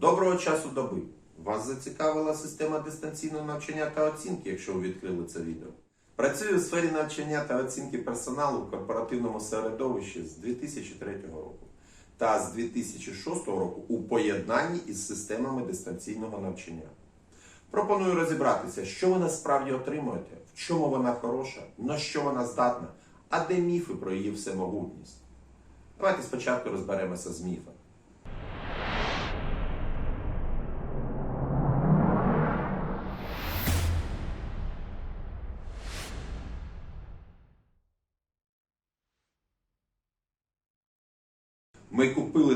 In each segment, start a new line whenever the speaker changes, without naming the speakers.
Доброго часу доби! Вас зацікавила система дистанційного навчання та оцінки, якщо ви відкрили це відео. Працюю у сфері навчання та оцінки персоналу в корпоративному середовищі з 2003 року та з 2006 року у поєднанні із системами дистанційного навчання. Пропоную розібратися, що ви насправді отримуєте, в чому вона хороша, на що вона здатна, а де міфи про її всемогутність. Давайте спочатку розберемося з міфами.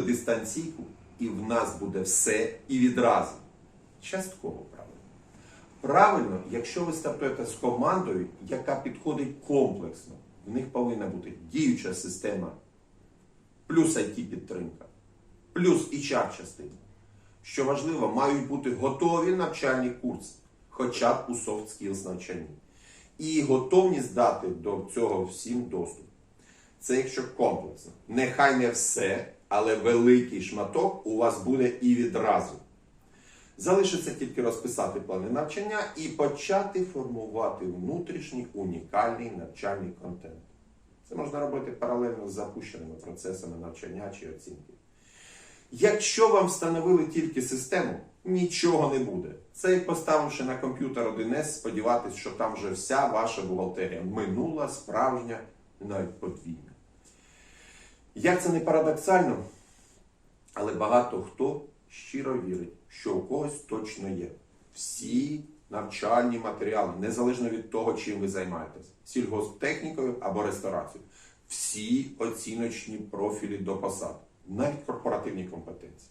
Дистанційку, і в нас буде все і відразу. Частково правильно. Правильно, якщо ви стартуєте з командою, яка підходить комплексно, в них повинна бути діюча система, плюс IT-підтримка, плюс HR частина. Що важливо, мають бути готові навчальні курси, хоча б у soft skills навчанні. І готовність дати до цього всім доступ. Це якщо комплексно. Нехай не все, але великий шматок у вас буде і відразу. Залишиться тільки розписати плани навчання і почати формувати внутрішній унікальний навчальний контент. Це можна робити паралельно з запущеними процесами навчання чи оцінки. Якщо вам встановили тільки систему, нічого не буде. Це як поставивши на комп'ютер 1С, сподіватись, що там вже вся ваша бухгалтерія минула, справжня, навіть подвійна. Як це не парадоксально, але багато хто щиро вірить, що у когось точно є. Всі навчальні матеріали, незалежно від того, чим ви займаєтесь, сільгосптехнікою або ресторацією, всі оціночні профілі до посад, навіть корпоративні компетенції.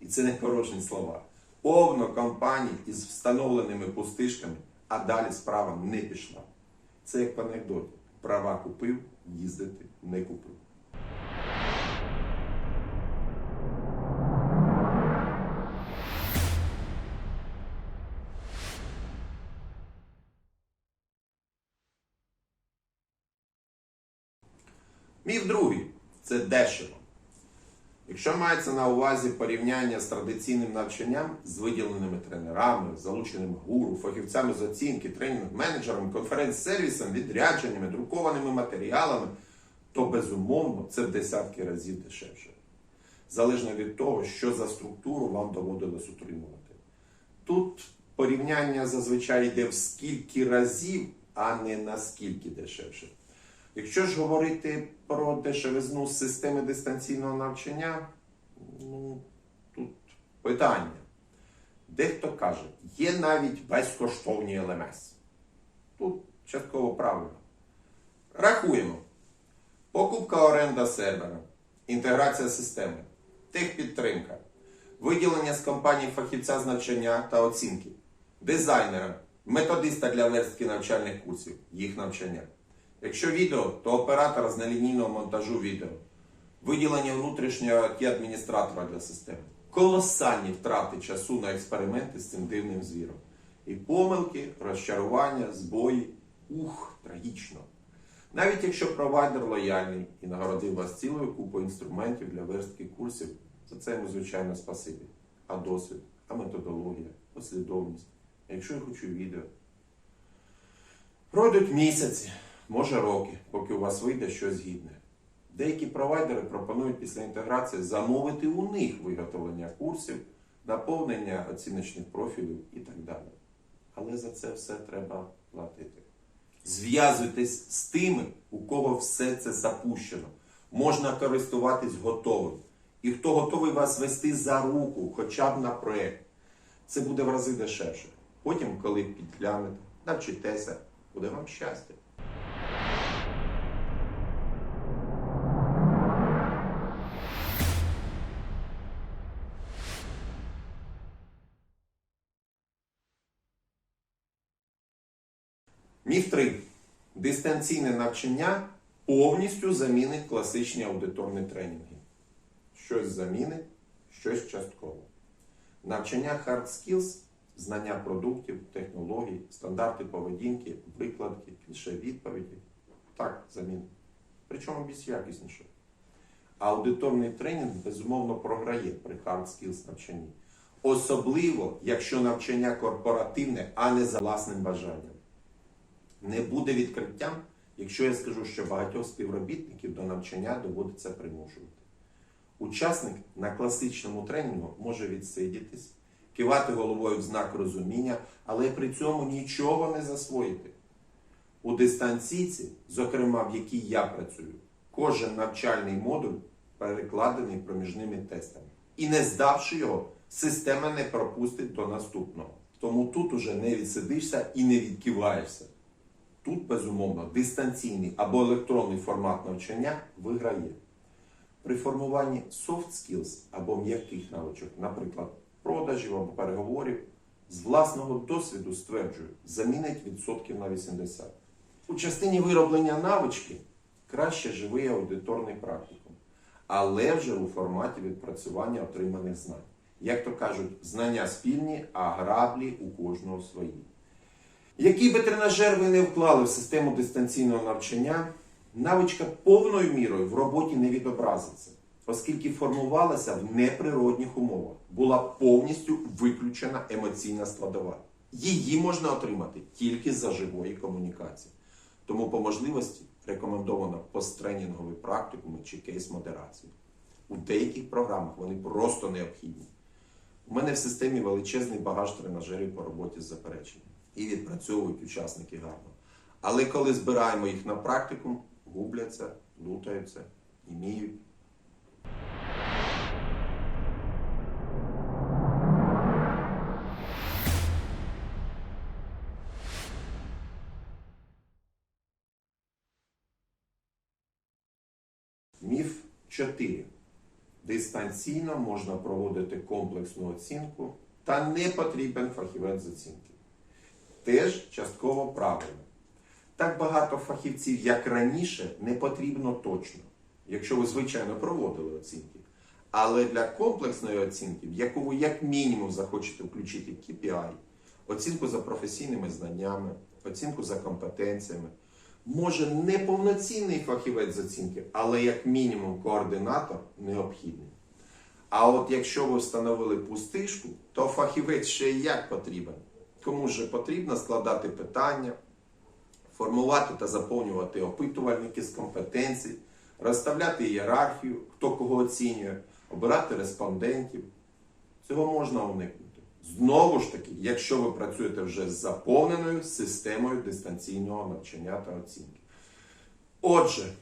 І це не хороші слова. Повно компаній із встановленими пустишками, а далі справа не пішла. Це як в анекдоті. Права купив, їздити не купив. Міф другий це дешево. Якщо мається на увазі порівняння з традиційним навчанням з виділеними тренерами, залученими гуру, фахівцями з оцінки, тренінг, менеджерами, конференц-сервісом, відрядженнями, друкованими матеріалами, то безумовно це в десятки разів дешевше. Залежно від того, що за структуру вам доводилось утримувати. Тут порівняння зазвичай йде в скільки разів, а не наскільки дешевше. Якщо ж говорити про дешевизну системи дистанційного навчання, ну тут питання. Дехто каже, є навіть безкоштовні ЛМС. Тут частково правильно. Рахуємо. Покупка оренда сервера, інтеграція системи, техпідтримка, виділення з компанії фахівця з навчання та оцінки, дизайнера, методиста для верстки навчальних курсів, їх навчання. Якщо відео, то оператор з нелінійного монтажу відео, виділення внутрішнього ті адміністратора для системи, колосальні втрати часу на експерименти з цим дивним звіром. І помилки, розчарування, збої. Ух, трагічно. Навіть якщо провайдер лояльний і нагородив вас цілою купою інструментів для верстки курсів, за це йому, звичайно, спасибі. А досвід, а методологія, послідовність. Якщо я хочу відео, пройдуть місяці, може роки, поки у вас вийде щось гідне. Деякі провайдери пропонують після інтеграції замовити у них виготовлення курсів, наповнення оціночних профілів і так далі. Але за це все треба платити. Зв'язуйтесь з тими, у кого все це запущено. Можна користуватись готовим. І хто готовий вас вести за руку, хоча б на проєкт. Це буде в рази дешевше. Потім, коли підглянете, навчитеся, буде вам щастя. Міф 3. Дистанційне навчання повністю замінить класичні аудиторні тренінги. Щось замінить, щось частково. Навчання hard skills, знання продуктів, технологій, стандарти поведінки, викладки, кліше відповіді. Так, замінить. Причому більш якісніше. Аудиторний тренінг безумовно програє при hard skills навчанні. Особливо, якщо навчання корпоративне, а не за власним бажанням. Не буде відкриттям, якщо я скажу, що багатьох співробітників до навчання доводиться примушувати. Учасник на класичному тренінгу може відсидітись, кивати головою в знак розуміння, але при цьому нічого не засвоїти. У дистанційці, зокрема в якій я працюю, кожен навчальний модуль перекладений проміжними тестами. І не здавши його, система не пропустить до наступного. Тому тут уже не відсидишся і не відкиваєшся. Тут, безумовно, дистанційний або електронний формат навчання виграє. При формуванні soft skills або м'яких навичок, наприклад, продажів або переговорів, з власного досвіду стверджую, замінить відсотків на 80. У частині вироблення навички краще живий аудиторний практикум, але вже у форматі відпрацювання отриманих знань. Як то кажуть, знання спільні, а граблі у кожного свої. Який би тренажер ви не вклали в систему дистанційного навчання, навичка повною мірою в роботі не відобразиться, оскільки формувалася в неприродних умовах, була повністю виключена емоційна складова. Її можна отримати тільки за живої комунікації. Тому по можливості рекомендовано посттренінгові практикуми чи кейс-модерацію. У деяких програмах вони просто необхідні. У мене в системі величезний багаж тренажерів по роботі з запереченням і відпрацьовують учасники гарно. Але коли збираємо їх на практикум, губляться, лутаються, іміють. Міф 4. Дистанційно можна проводити комплексну оцінку та не потрібен фахівець з оцінки. Теж частково правильно. Так багато фахівців, як раніше, не потрібно точно, якщо ви, звичайно, проводили оцінки. Але для комплексної оцінки, в яку ви як мінімум захочете включити KPI, оцінку за професійними знаннями, оцінку за компетенціями, може не повноцінний фахівець з оцінки, але як мінімум координатор необхідний. А от якщо ви встановили пустишку, то фахівець ще як потрібен. Кому ж потрібно складати питання, формувати та заповнювати опитувальники з компетенцій, розставляти ієрархію, хто кого оцінює, обирати респондентів. Цього можна уникнути. Знову ж таки, якщо ви працюєте вже з заповненою системою дистанційного навчання та оцінки. Отже,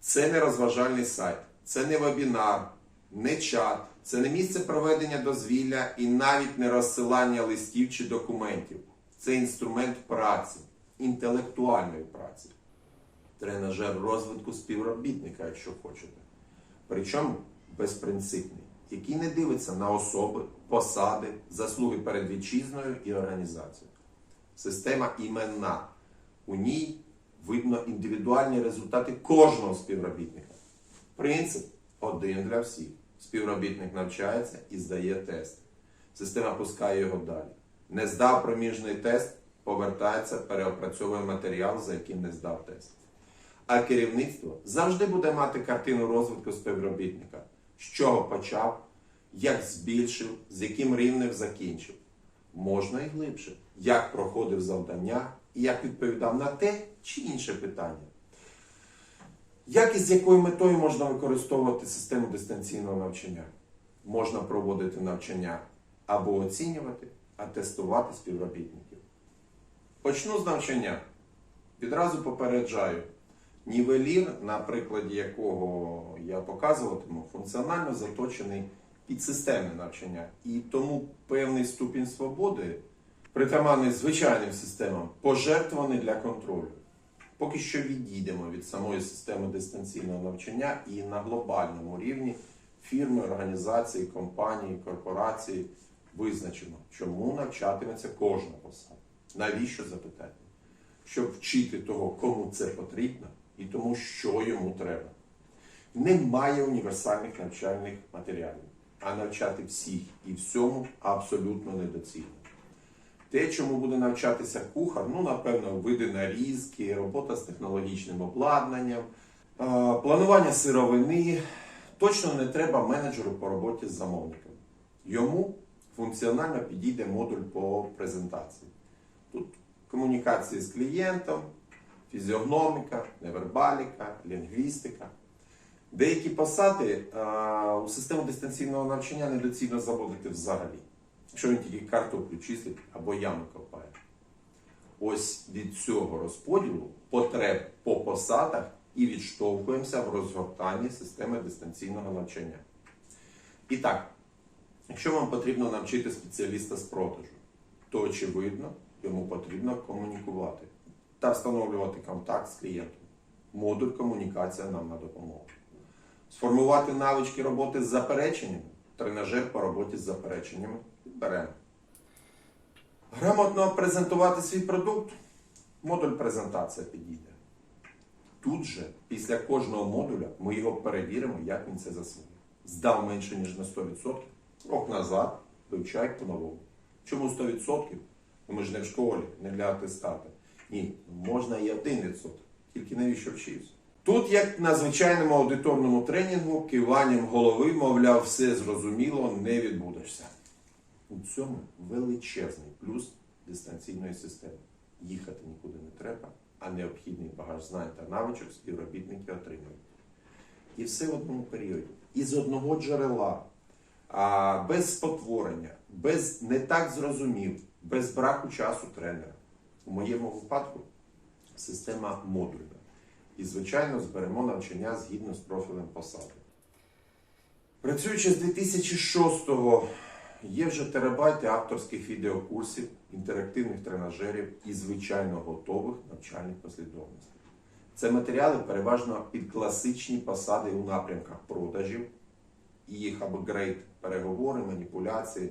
це не розважальний сайт, це не вебінар, не чат, це не місце проведення дозвілля і навіть не розсилання листів чи документів. Це інструмент праці, інтелектуальної праці, тренажер розвитку співробітника, якщо хочете. Причому безпринципний, який не дивиться на особи, посади, заслуги перед вітчизною і організацією. Система іменна. У ній видно індивідуальні результати кожного співробітника. Принцип один для всіх. Співробітник навчається і здає тест. Система пускає його далі. Не здав проміжний тест, повертається, переопрацьовує матеріал, за яким не здав тест. А керівництво завжди буде мати картину розвитку співробітника, з чого почав, як збільшив, з яким рівнем закінчив. Можна і глибше, як проходив завдання і як відповідав на те чи інше питання. Як і з якою метою можна використовувати систему дистанційного навчання? Можна проводити навчання або оцінювати, а тестувати співробітників. Почну з навчання. Відразу попереджаю. Нівелір, на прикладі якого я показуватиму, функціонально заточений під системне навчання. І тому певний ступінь свободи, притаманний звичайним системам, пожертвований для контролю. Поки що відійдемо від самої системи дистанційного навчання і на глобальному рівні фірми, організації, компанії, корпорації визначимо, чому навчатиметься кожна посада. Навіщо запитати? Щоб вчити того, кому це потрібно, і тому, що йому треба. Немає універсальних навчальних матеріалів, а навчати всіх і всьому абсолютно недоцільно. Те, чому буде навчатися кухар, ну, напевно, види нарізки, робота з технологічним обладнанням, планування сировини. Точно не треба менеджеру по роботі з замовником. Йому функціонально підійде модуль по презентації. Тут комунікації з клієнтом, фізіогноміка, невербаліка, лінгвістика. Деякі посади а, у систему дистанційного навчання недоцільно заводити взагалі, якщо він тільки картоплю чистить або яму копає. Ось від цього розподілу потреб по посадах і відштовхуємося в розгортанні системи дистанційного навчання. І так, якщо вам потрібно навчити спеціаліста з продажу, то очевидно йому потрібно комунікувати та встановлювати контакт з клієнтом. Модуль комунікація нам на допомогу. Сформувати навички роботи з запереченнями, тренажер по роботі з запереченнями беремо. Грамотно презентувати свій продукт, модуль презентація підійде. Тут же, після кожного модуля, ми його перевіримо, як він це засвоїв. Здав менше, ніж на 100%, крок назад, вивчай по-новому. Чому 100%? Ну, ми ж не в школі, не для атестата. Ні, можна і 1%, тільки навіщо вчився. Тут, як на звичайному аудиторному тренінгу, киванням голови, мовляв, все зрозуміло, не відбудешся. У цьому величезний плюс дистанційної системи. Їхати нікуди не треба, а необхідний багаж знань та навичок співробітники отримують. І все в одному періоді. Із одного джерела, без спотворення, без не так зрозумів, без браку часу тренера. У моєму випадку система модульна. І, звичайно, зберемо навчання згідно з профілем посади. Працюючи з 2006-го, є вже терабайти авторських відеокурсів, інтерактивних тренажерів і, звичайно, готових навчальних послідовностей. Це матеріали переважно під класичні посади у напрямках продажів, їх апгрейд, переговори, маніпуляції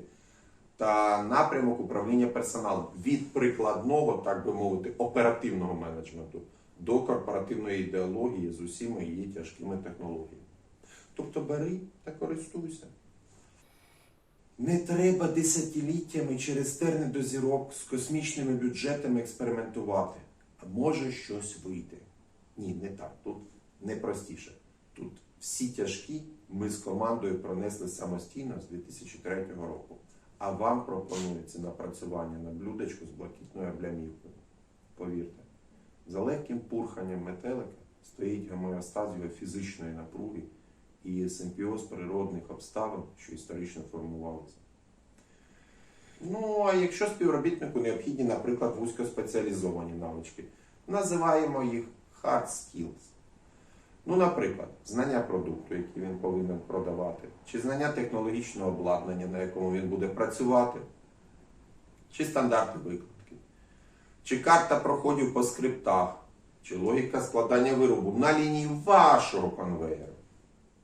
та напрямок управління персоналом від прикладного, так би мовити, оперативного менеджменту до корпоративної ідеології з усіма її тяжкими технологіями. Тобто бери та користуйся. Не треба десятиліттями через терни до зірок з космічними бюджетами експериментувати. А може щось вийти. Ні, не так. Тут не простіше. Тут всі тяжкі ми з командою пронесли самостійно з 2003 року. А вам пропонується напрацювання на блюдечку з блакитною облямівкою. Повірте, за легким пурханням метелика стоїть гомеостаз фізичної напруги і симпіоз природних обставин, що історично формувалися. Ну, а якщо співробітнику необхідні, наприклад, вузькоспеціалізовані навички, називаємо їх hard skills. Ну, наприклад, знання продукту, який він повинен продавати, чи знання технологічного обладнання, на якому він буде працювати, чи стандарти викладки, чи карта проходів по скриптах, чи логіка складання виробу на лінії вашого конвейеру.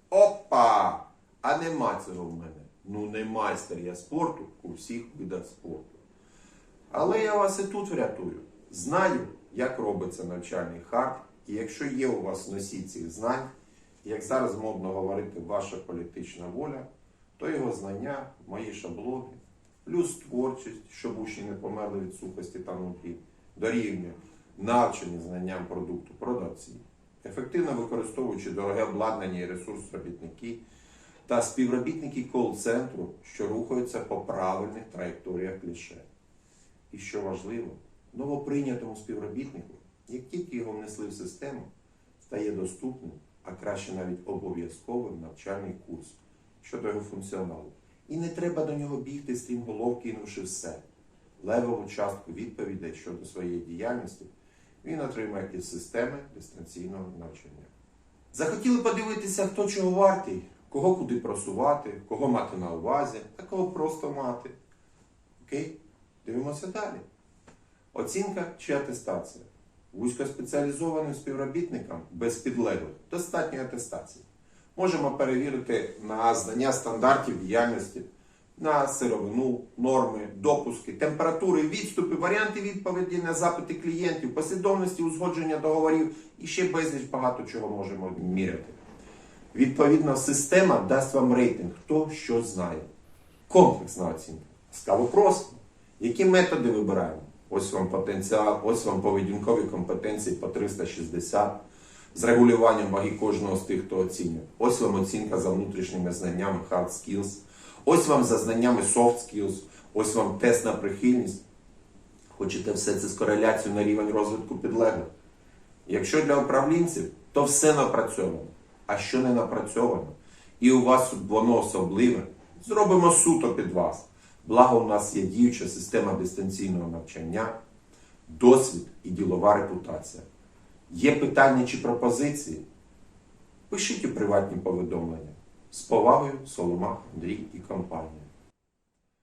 Опа! А нема цього в мене. Ну, не майстер я спорту у всіх видах спорту. Але я вас і тут врятую. Знаю, як робиться навчальний хард, і якщо є у вас носій цих знань, як зараз модно говорити, ваша політична воля, то його знання, мої шаблони, плюс творчість, щоб учні не померли від сухості та нутрі, дорівнює навчені знанням продукту продавці, ефективно використовуючи дороге обладнання і ресурс робітники та співробітники кол-центру, що рухаються по правильних траєкторіях кліше. І що важливо, новоприйнятому співробітнику, як тільки його внесли в систему, стає доступним, а краще навіть обов'язковим навчальний курс щодо його функціоналу. І не треба до нього бігти стрімголов, кинувши все. Левову частку відповідей щодо своєї діяльності він отримає із системи дистанційного навчання. Захотіли подивитися, хто чого вартий, кого куди просувати, кого мати на увазі, та кого просто мати. Окей? Дивимося далі. Оцінка чи атестація. Вузькоспеціалізованим співробітникам без підлеглих достатньо атестації. Можемо перевірити на знання стандартів діяльності, на сировину, норми, допуски, температури, відступи, варіанти відповіді на запити клієнтів, послідовності узгодження договорів і ще безліч багато чого можемо міряти. Відповідно, система дасть вам рейтинг, хто що знає. Комплексна оцінка. Цікаво просто. Які методи вибираємо? Ось вам потенціал, ось вам поведінкові компетенції по 360. з регулюванням ваги кожного з тих, хто оцінює. Ось вам оцінка за внутрішніми знаннями hard skills. Ось вам за знаннями soft skills. Ось вам тест на прихильність. Хочете все це з кореляцією на рівень розвитку підлеглих. Якщо для управлінців, то все напрацьовано. А що не напрацьовано, і у вас воно особливе, зробимо суто під вас. Благо, у нас є діюча система дистанційного навчання, досвід і ділова репутація. Є питання чи пропозиції? Пишіть у приватні повідомлення. З повагою Соломах Андрій і компанія.